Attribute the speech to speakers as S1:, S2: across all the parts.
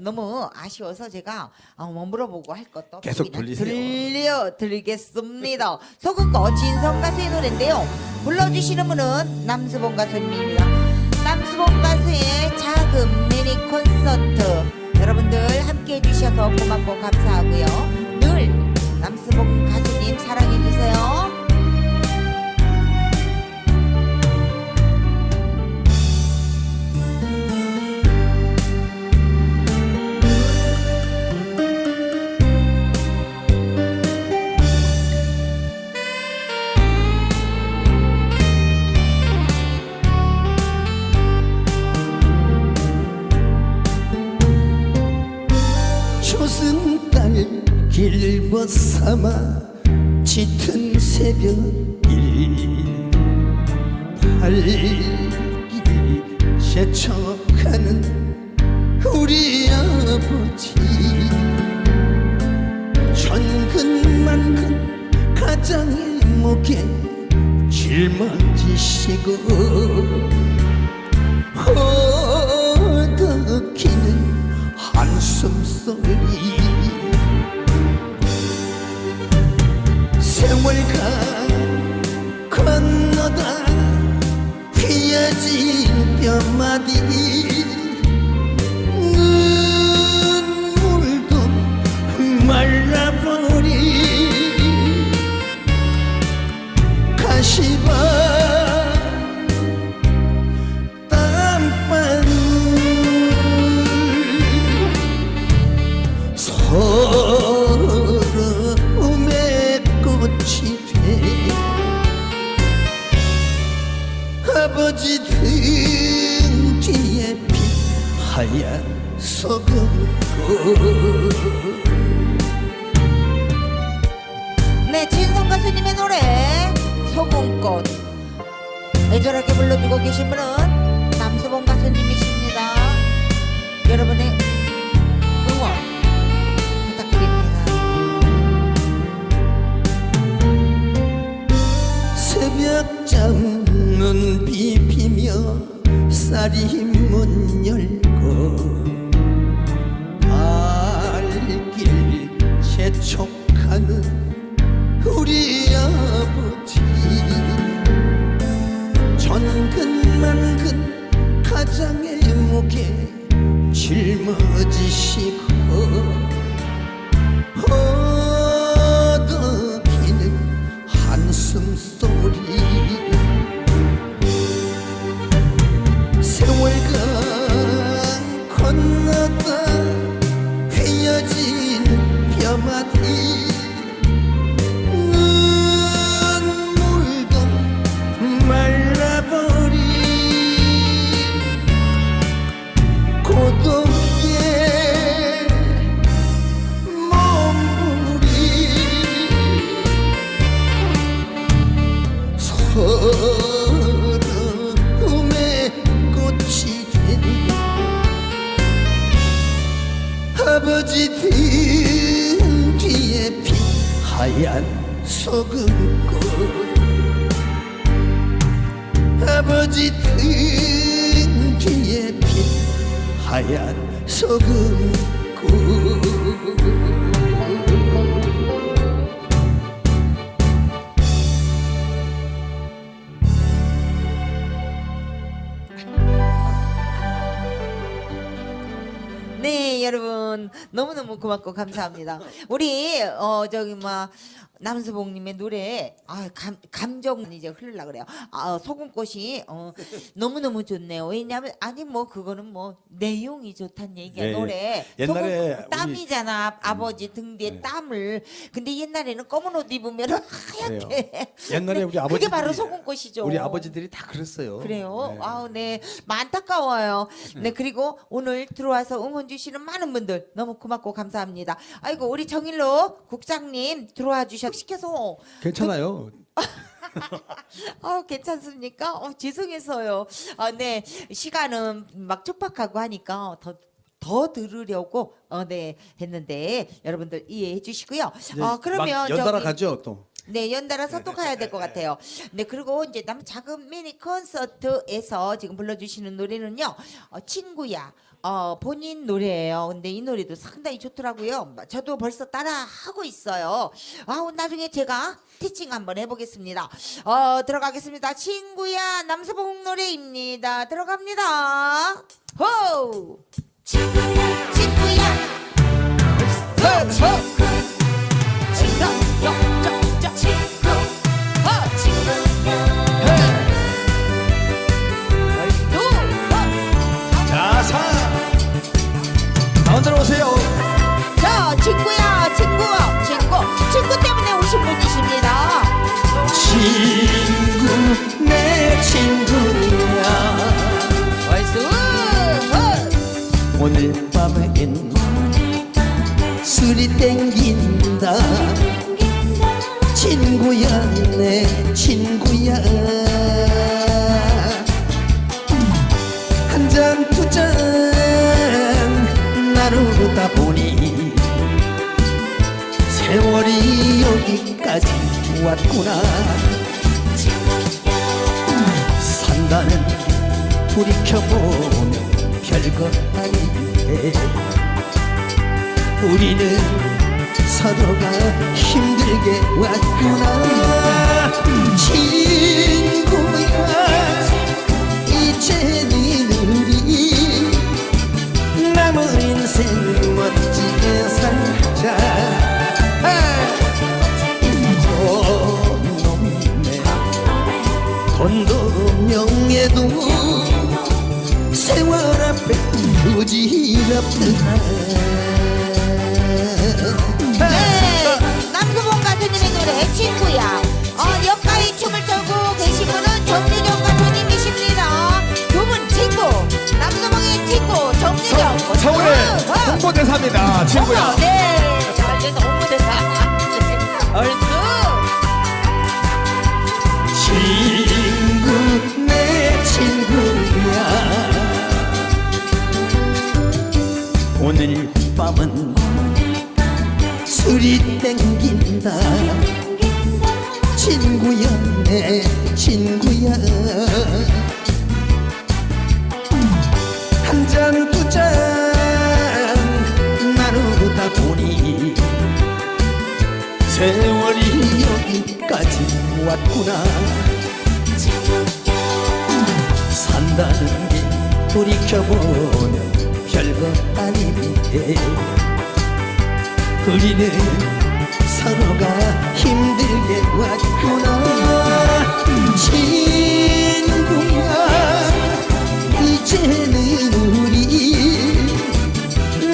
S1: 너무 아쉬워서 제가 어, 뭐 물어보고 할 것도
S2: 계속
S1: 없습니다.
S2: 돌리세요.
S1: 들려드리겠습니다. 소극거 진성 가수의 노래인데요. 불러주시는 분은 남수봉 가수님입니다. 남수봉 가수의 작은 미니 콘서트 여러분들 함께 해 주셔서 고맙고 감사하고요. 늘 남수봉 가수님 사랑해 주세요.
S2: 삼아 짙은 새벽일 발길이 재촉하는 우리 아버지. 천근만근 가장의 목에 짊어지시고 허덕이는 한숨 소리 휘어진 뼈 하얀 소금꽃.
S1: 네, 진성 가수님의 노래 소금꽃. 애절하게 불러주고 계신 분은
S2: 뼈마디 하얀 소금꽃? 아버지 등 뒤에 피 하얀 소금꽃
S1: 네, 여러분 너무너무 고맙고 감사합니다. 우리 어 저기 뭐 남수봉님의 노래 아 감, 감정 이제 흐르려 그래요. 아 소금꽃이 어 너무너무 좋네요. 왜냐하면 아니 뭐 그거는 뭐 내용이 좋단 얘기야
S2: 네,
S1: 노래.
S2: 옛날에
S1: 소금, 땀이잖아 아버지 등 뒤에
S2: 네.
S1: 땀을. 근데 옛날에는 검은 옷 입으면 하얗게.
S2: 옛날에 우리 아버지
S1: 그게 바로 소금꽃이죠.
S2: 우리 아버지들이 다 그랬어요.
S1: 그래요.
S2: 네.
S1: 아우 네 안타까워요. 네 그리고 오늘 들어와서 응원 주시는 많은 분들 너무 고맙고 감사합니다. 아이고 우리 정일로 국장님 들어와 주셔 시켜서
S2: 괜찮아요.
S1: 아 괜찮습니까? 어, 죄송해서요. 아, 네 시간은 막 촉박하고 하니까 더. 더 들으려고 어, 네 했는데 여러분들 이해해 주시고요.
S2: 이제
S1: 어, 그러면
S2: 막 연달아
S1: 저기-
S2: 가죠 또.
S1: 네, 연달아서 또 가야 될 것 같아요. 네, 그리고 이제 남 작은 미니 콘서트에서 지금 불러주시는 노래는요, 어, 친구야. 어, 본인 노래예요. 근데 이 노래도 상당히 좋더라고요. 저도 벌써 따라 하고 있어요. 아, 나중에 제가 티칭 한번 해보겠습니다. 어, 들어가겠습니다. 친구야, 남서봉 노래입니다. 들어갑니다. 호! 친구야, 친구야. 친구야,
S2: 내 친구야. 한 잔, 두 잔 나누다 보니 세월이 여기까지 왔구나. 산다는 돌이켜보면 별거 아닌데 우리는 서로가 힘들게 왔구나. 친구야 이제는 우리 남은 인생 멋지게 살자. 놈네 돈도 명예도 세월 앞에 부질없더라
S1: 가수님의 노래 친구야. 어, 역가의 춤을 춰고 계신 분은 정유정 가수님이십니다. 두 분 친구, 남수봉의 친구 정유정.
S3: 서울의
S1: 어, 어.
S3: 홍보대사입니다, 친구야.
S1: 네, 완전 홍보대사. 얼쑤.
S2: 친구 내 친구야 오늘 밤은 술이 땡긴다. 친구야 내 친구야. 한 잔 두 잔 나누다 보니 세월이 여기까지 왔구나. 산다는 게 돌이켜보면 별거 아닌데 우리는 서로가 힘들게 왔구나. 친구야 이제는 우리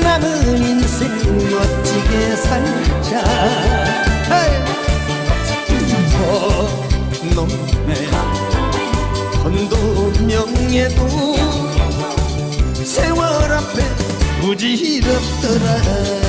S2: 남은 인생 멋지게 살자. 놈의 돈도 명예도 세월 앞에 부질없더라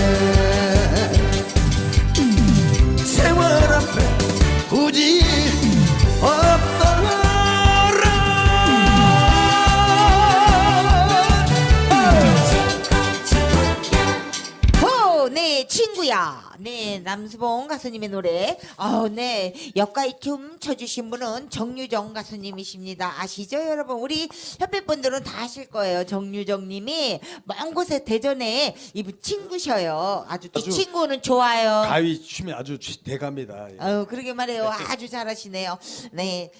S1: 남수봉 가수님의 노래. 어, 네, 역가의 춤 춰주신 분은 정유정 가수님이십니다. 아시죠, 여러분? 우리 협회분들은 다 아실 거예요. 정유정님이 먼 곳에 대전에 이분 친구셔요. 아주 이
S2: 아주
S1: 친구는 좋아요.
S2: 가위 춤이 아주 대갑니다
S1: 아유, 그러게 말해요. 아주 잘하시네요. 네.